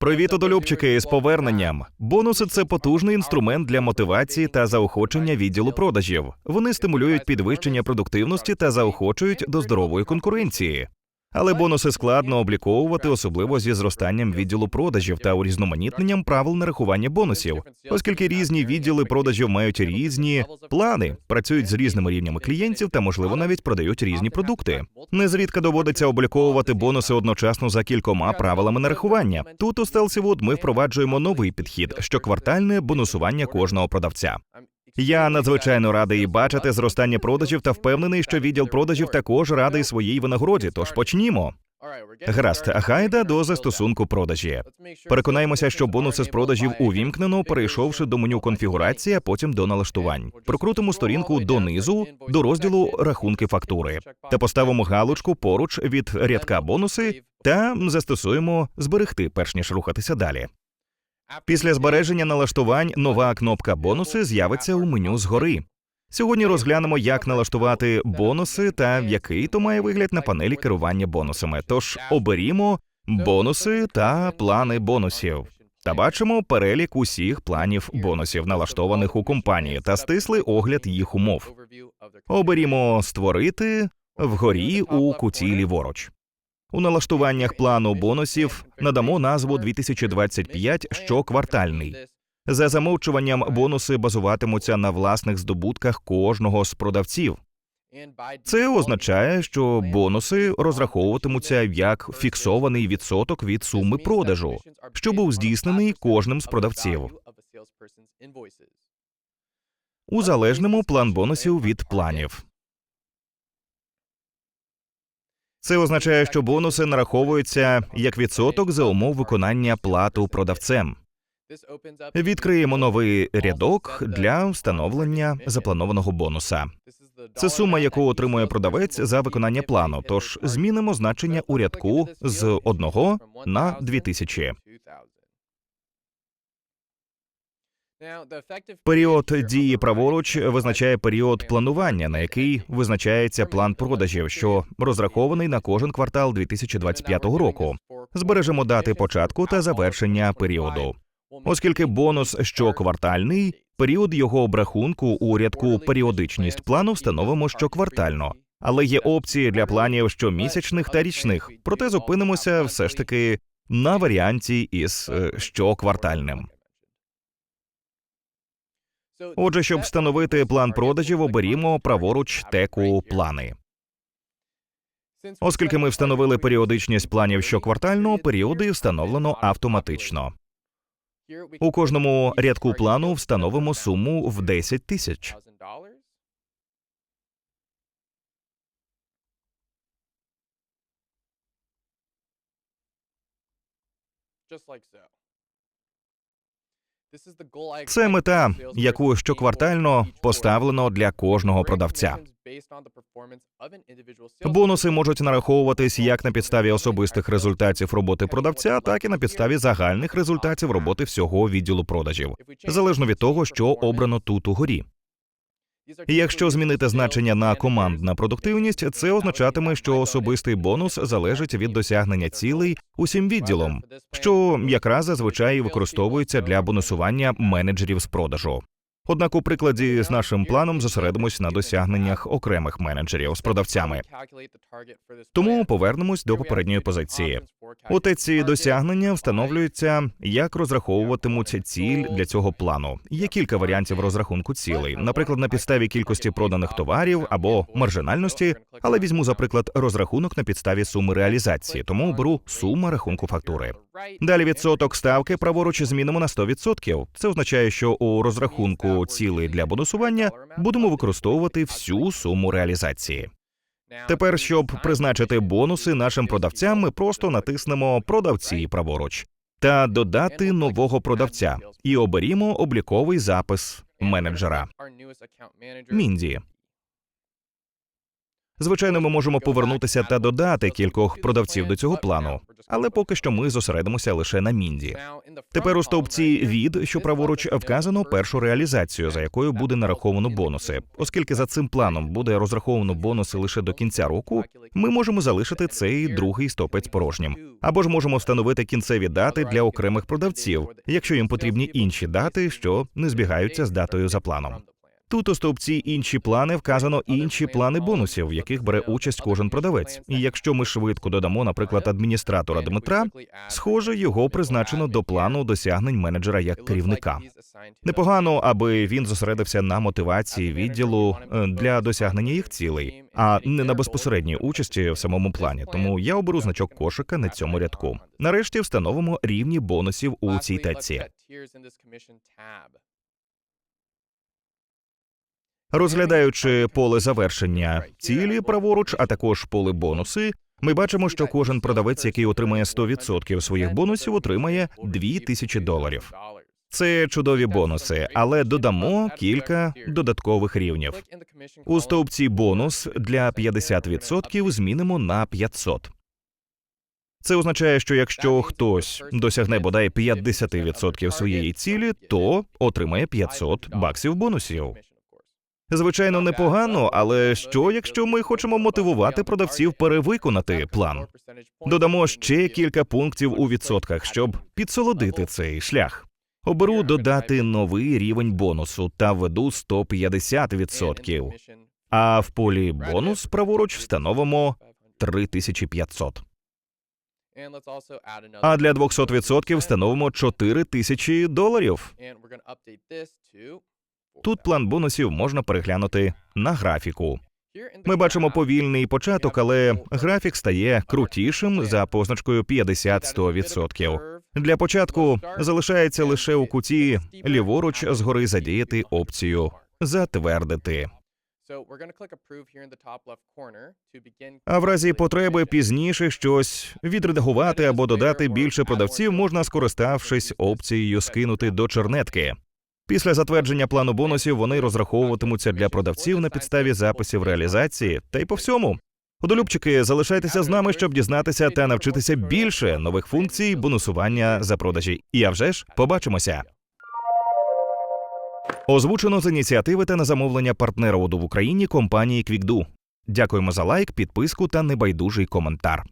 Привіт, одолюбчики, з поверненням. Бонуси це потужний інструмент для мотивації та заохочення відділу продажів. Вони стимулюють підвищення продуктивності та заохочують до здорової конкуренції. Але бонуси складно обліковувати, особливо зі зростанням відділу продажів та урізноманітненням правил нарахування бонусів, оскільки різні відділи продажів мають різні плани, працюють з різними рівнями клієнтів та, можливо, навіть продають різні продукти. Незрідка доводиться обліковувати бонуси одночасно за кількома правилами нарахування. Тут у Stealthy ми впроваджуємо новий підхід щоквартальне бонусування кожного продавця. Я надзвичайно радий бачити зростання продажів та впевнений, що відділ продажів також радий своїй винагороді. Тож почнімо. Гаразд, гайда до застосунку продажі. Переконаємося, що бонуси з продажів увімкнено, перейшовши до меню конфігурації, а потім до налаштувань. Прокрутимо сторінку донизу до розділу рахунки фактури та поставимо галочку поруч від рядка бонуси та застосуємо зберегти, перш ніж рухатися далі. Після збереження налаштувань нова кнопка бонуси з'явиться у меню згори. Сьогодні розглянемо, як налаштувати бонуси та який то має вигляд на панелі керування бонусами. Тож оберімо бонуси та плани бонусів. Та бачимо перелік усіх планів бонусів, налаштованих у компанії, та стислий огляд їх умов. Оберімо створити вгорі у куті ліворуч. У налаштуваннях плану бонусів надамо назву 2025 щоквартальний. За замовчуванням бонуси базуватимуться на власних здобутках кожного з продавців. Це означає, що бонуси розраховуватимуться як фіксований відсоток від суми продажу, що був здійснений кожним з продавців. Узалежнимо план бонусів від планів. Це означає, що бонуси нараховуються як відсоток за умов виконання плату продавцем. Відкриємо новий рядок для встановлення запланованого бонуса. Це сума, яку отримує продавець за виконання плану. Тож змінимо значення у рядку з 1 на 2000. Період дії праворуч визначає період планування, на який визначається план продажів, що розрахований на кожен квартал 2025 року. Збережемо дати початку та завершення періоду. Оскільки бонус щоквартальний, період його обрахунку у рядку періодичність плану встановимо щоквартально. Але є опції для планів щомісячних та річних, проте зупинимося все ж таки на варіанті із е, щоквартальним. Отже, щоб встановити план продажів, оберімо праворуч теку плани. Оскільки ми встановили періодичність планів щоквартально, періоди встановлено автоматично. У кожному рядку плану встановимо суму в 10 тисяч. Це мета, яку щоквартально поставлено для кожного продавця. Бонуси можуть нараховуватись як на підставі особистих результатів роботи продавця, так і на підставі загальних результатів роботи всього відділу продажів, залежно від того, що обрано тут угорі. Якщо змінити значення на командна продуктивність, це означатиме, що особистий бонус залежить від досягнення цілей усім відділом, що якраз зазвичай використовується для бонусування менеджерів з продажу. Однак, у прикладі з нашим планом зосередимось на досягненнях окремих менеджерів з продавцями. Тому повернемось до попередньої позиції. У ці досягнення встановлюються, як розраховуватимуть ціль для цього плану. Є кілька варіантів розрахунку цілей, наприклад, на підставі кількості проданих товарів або маржинальності, але візьму за приклад розрахунок на підставі суми реалізації, тому беру сума рахунку фактури. Далі відсоток ставки праворуч змінимо на 100%. Це означає, що у розрахунку цілей для бонусування будемо використовувати всю суму реалізації. Тепер, щоб призначити бонуси нашим продавцям, ми просто натиснемо продавці праворуч та додати нового продавця і оберімо обліковий запис менеджера. Мінді. Звичайно, ми можемо повернутися та додати кількох продавців до цього плану, але поки що ми зосередимося лише на мінді. Тепер у стовпці від, що праворуч вказано першу реалізацію, за якою буде нараховано бонуси. Оскільки за цим планом буде розраховано бонуси лише до кінця року, ми можемо залишити цей другий стовпець порожнім. Або ж можемо встановити кінцеві дати для окремих продавців, якщо їм потрібні інші дати, що не збігаються з датою за планом. Тут у стовпці інші плани вказано інші плани бонусів, в яких бере участь кожен продавець. І якщо ми швидко додамо, наприклад, адміністратора Дмитра, схоже, його призначено до плану досягнень менеджера як керівника. Непогано, аби він зосередився на мотивації відділу е, для досягнення їх цілей, а не на безпосередній участі в самому плані. Тому я оберу значок кошика на цьому рядку. Нарешті встановимо рівні бонусів у цій тетці. Розглядаючи поле завершення цілі праворуч, а також поле бонуси, ми бачимо, що кожен продавець, який отримає 100% своїх бонусів, отримає 2000 доларів. Це чудові бонуси, але додамо кілька додаткових рівнів. У стовпці бонус для 50% змінимо на 500. Це означає, що якщо хтось досягне бодай 50% своєї цілі, то отримає 500 баксів бонусів. Звичайно, непогано, але що, якщо ми хочемо мотивувати продавців перевиконати план? Додамо ще кілька пунктів у відсотках, щоб підсолодити цей шлях. Оберу додати новий рівень бонусу та введу 150%. А в полі бонус праворуч встановимо 3500. А для 200% встановимо 4000 доларів. Тут план бонусів можна переглянути на графіку. Ми бачимо повільний початок, але графік стає крутішим за позначкою 50-100%. Для початку залишається лише у куті ліворуч згори задіяти опцію затвердити. А в разі потреби пізніше щось відредагувати або додати більше продавців можна, скориставшись опцією скинути до чернетки. Після затвердження плану бонусів вони розраховуватимуться для продавців на підставі записів реалізації та й по всьому. Одолюбчики, залишайтеся з нами, щоб дізнатися та навчитися більше нових функцій бонусування за продажі. І а вже ж побачимося. Озвучено з ініціативи та на замовлення партнера ОДУ в Україні компанії QuickDo. Дякуємо за лайк, підписку та небайдужий коментар.